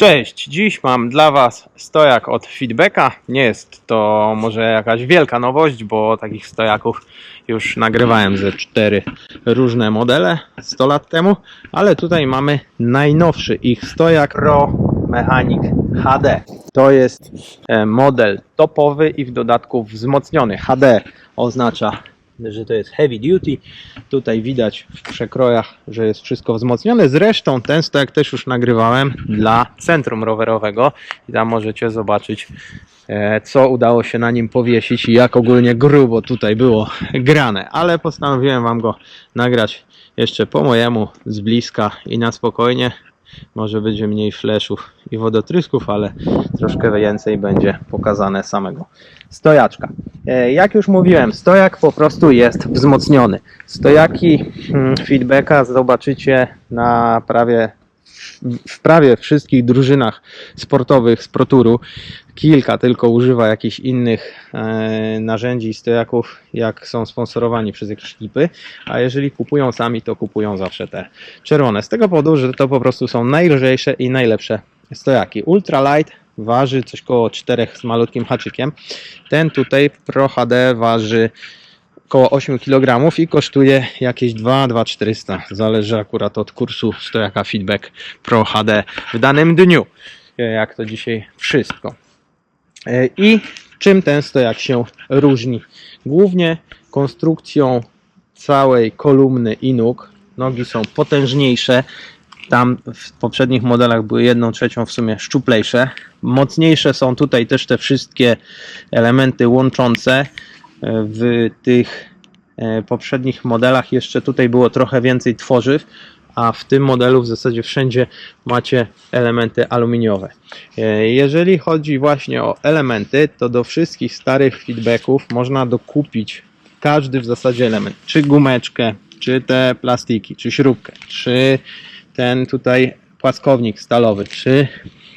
Cześć, dziś mam dla Was stojak od Feedbacka. Nie jest to może jakaś wielka nowość, bo takich stojaków już nagrywałem ze cztery różne modele 100 lat temu, ale tutaj mamy najnowszy ich stojak Pro Mechanic HD. To jest e, model topowy i w dodatku wzmocniony. HD oznacza że to jest heavy duty. Tutaj widać w przekrojach, że jest wszystko wzmocnione. Zresztą ten stojak też już nagrywałem dla centrum rowerowego i tam możecie zobaczyć e, co udało się na nim powiesić i jak ogólnie grubo tutaj było grane, ale postanowiłem Wam go nagrać jeszcze po mojemu z bliska i na spokojnie. Może będzie mniej fleszów i wodotrysków, ale troszkę więcej będzie pokazane samego stojaczka. E, Jak już mówiłem, stojak po prostu jest wzmocniony. Stojaki mm, feedbacka zobaczycie na prawie w prawie wszystkich drużynach sportowych z ProTouru. Kilka tylko używa jakichś innych e, narzędzi stojaków, jak są sponsorowani przez jakieś klipy, a jeżeli kupują sami, to kupują zawsze te czerwone. Z tego powodu, że to po prostu są najlżejsze i najlepsze stojaki. Ultralight waży coś koło 4 z malutkim haczykiem. Ten tutaj Pro HD waży około 8 kg i kosztuje jakieś 2-2400. Zależy akurat od kursu stojaka Feedback Pro HD w danym dniu. E, Jak to dzisiaj wszystko. E, I czym ten stojak się różni? Głównie konstrukcją całej kolumny i nóg. Nogi są potężniejsze. Tam w poprzednich modelach były jedną trzecią w sumie szczuplejsze. Mocniejsze są tutaj też te wszystkie elementy łączące. W tych e, poprzednich modelach jeszcze tutaj było trochę więcej tworzyw, a w tym modelu w zasadzie wszędzie macie elementy aluminiowe. E, Jeżeli chodzi właśnie o elementy, to do wszystkich starych feedbacków można dokupić każdy w zasadzie element, czy gumeczkę, czy te plastiki, czy śrubkę, czy ten tutaj płaskownik stalowy, czy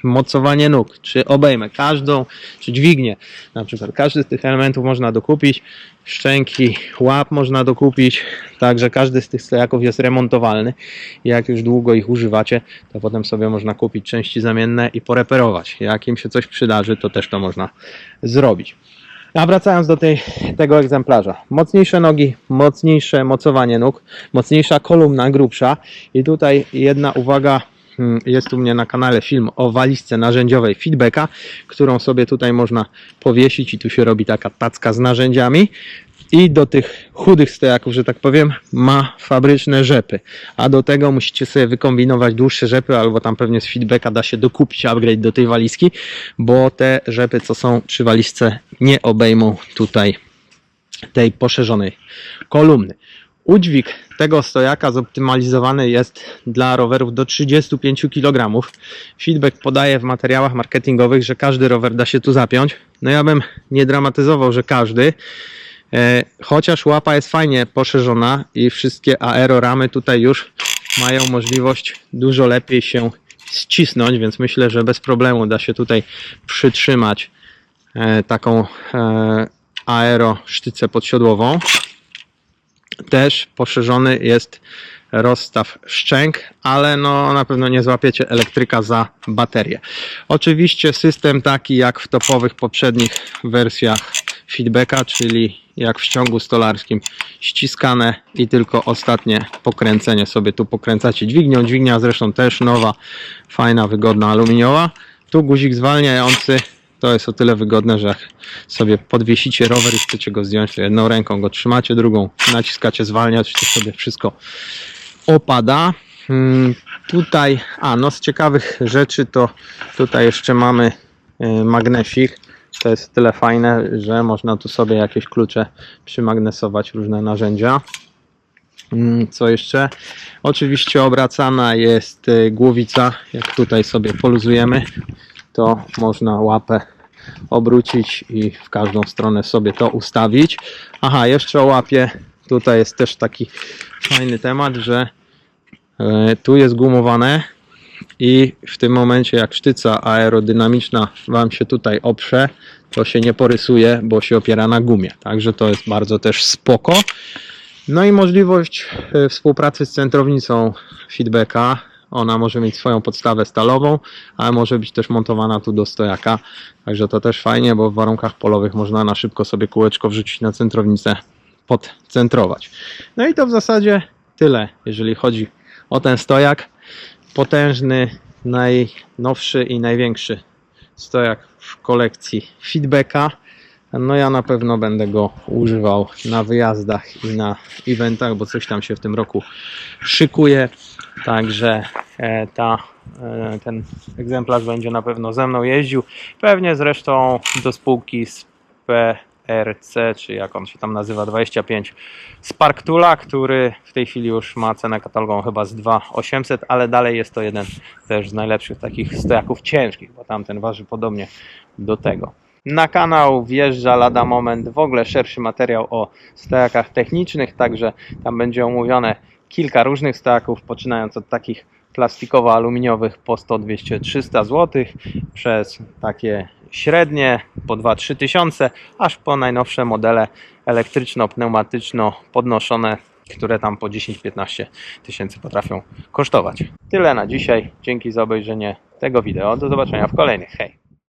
mocowanie nóg, czy obejmę, każdą, czy dźwignię, na przykład każdy z tych elementów można dokupić, szczęki, łap można dokupić, także każdy z tych stojaków jest remontowalny jak już długo ich używacie, to potem sobie można kupić części zamienne i poreperować. Jak im się coś przydarzy, to też to można zrobić. A wracając do tej, tego egzemplarza. Mocniejsze nogi, mocniejsze mocowanie nóg, mocniejsza kolumna, grubsza. I tutaj jedna uwaga, mm, jest u mnie na kanale film o walizce narzędziowej feedbacka, którą sobie tutaj można powiesić i tu się robi taka tacka z narzędziami. I do tych chudych stojaków, że tak powiem, ma fabryczne rzepy. A do tego musicie sobie wykombinować dłuższe rzepy, albo tam pewnie z feedbacka da się dokupić upgrade do tej walizki, bo te rzepy, co są przy walizce, nie obejmą tutaj tej poszerzonej kolumny. Udźwig tego stojaka zoptymalizowany jest dla rowerów do 35 kg. Feedback podaje w materiałach marketingowych, że każdy rower da się tu zapiąć. No ja bym nie dramatyzował, że każdy, Chociaż łapa jest fajnie poszerzona i wszystkie aeroramy tutaj już mają możliwość dużo lepiej się ścisnąć, więc myślę, że bez problemu da się tutaj przytrzymać e, taką e, aero sztycę podsiodłową. Też poszerzony jest rozstaw szczęk, ale no na pewno nie złapiecie elektryka za baterię. Oczywiście system taki jak w topowych poprzednich wersjach feedbacka, czyli jak w ściągu stolarskim ściskane i tylko ostatnie pokręcenie sobie tu pokręcacie dźwignią. Dźwignia zresztą też nowa, fajna, wygodna, aluminiowa. Tu guzik zwalniający. To jest o tyle wygodne, że jak sobie podwiesicie rower i chcecie go zdjąć, to jedną ręką go trzymacie, drugą naciskacie zwalniać, to sobie wszystko opada. Hmm, Tutaj, a no z ciekawych rzeczy to tutaj jeszcze mamy y, magnesik. To jest tyle fajne, że można tu sobie jakieś klucze przymagnesować, różne narzędzia. Mm, Co jeszcze? Oczywiście obracana jest y, głowica. Jak tutaj sobie poluzujemy, to można łapę obrócić i w każdą stronę sobie to ustawić. Aha, jeszcze o łapie. Tutaj jest też taki fajny temat, że e, tu jest gumowane i w tym momencie jak sztyca aerodynamiczna Wam się tutaj oprze, to się nie porysuje, bo się opiera na gumie. Także to jest bardzo też spoko. No i możliwość e, współpracy z centrownicą feedbacka, Ona może mieć swoją podstawę stalową, ale może być też montowana tu do stojaka. Także to też fajnie, bo w warunkach polowych można na szybko sobie kółeczko wrzucić na centrownicę, podcentrować. No i to w zasadzie tyle, jeżeli chodzi o ten stojak. Potężny, najnowszy i największy stojak w kolekcji Feedbacka. No ja na pewno będę go używał na wyjazdach i na eventach, bo coś tam się w tym roku szykuje. Także e, ta, e, ten egzemplarz będzie na pewno ze mną jeździł. Pewnie zresztą do spółki z PRC, czy jak on się tam nazywa, 25 Sparktula, który w tej chwili już ma cenę katalogową chyba z 2800, ale dalej jest to jeden też z najlepszych takich stojaków ciężkich, bo tamten waży podobnie do tego. Na kanał wjeżdża lada moment w ogóle szerszy materiał o stojakach technicznych, także tam będzie omówione kilka różnych stojaków, poczynając od takich plastikowo-aluminiowych po 100, 200, 300 zł, przez takie średnie po 2-3 tysiące, aż po najnowsze modele elektryczno-pneumatyczno podnoszone, które tam po 10-15 tysięcy potrafią kosztować. Tyle na dzisiaj. Dzięki za obejrzenie tego wideo. Do zobaczenia w kolejnych. Hej!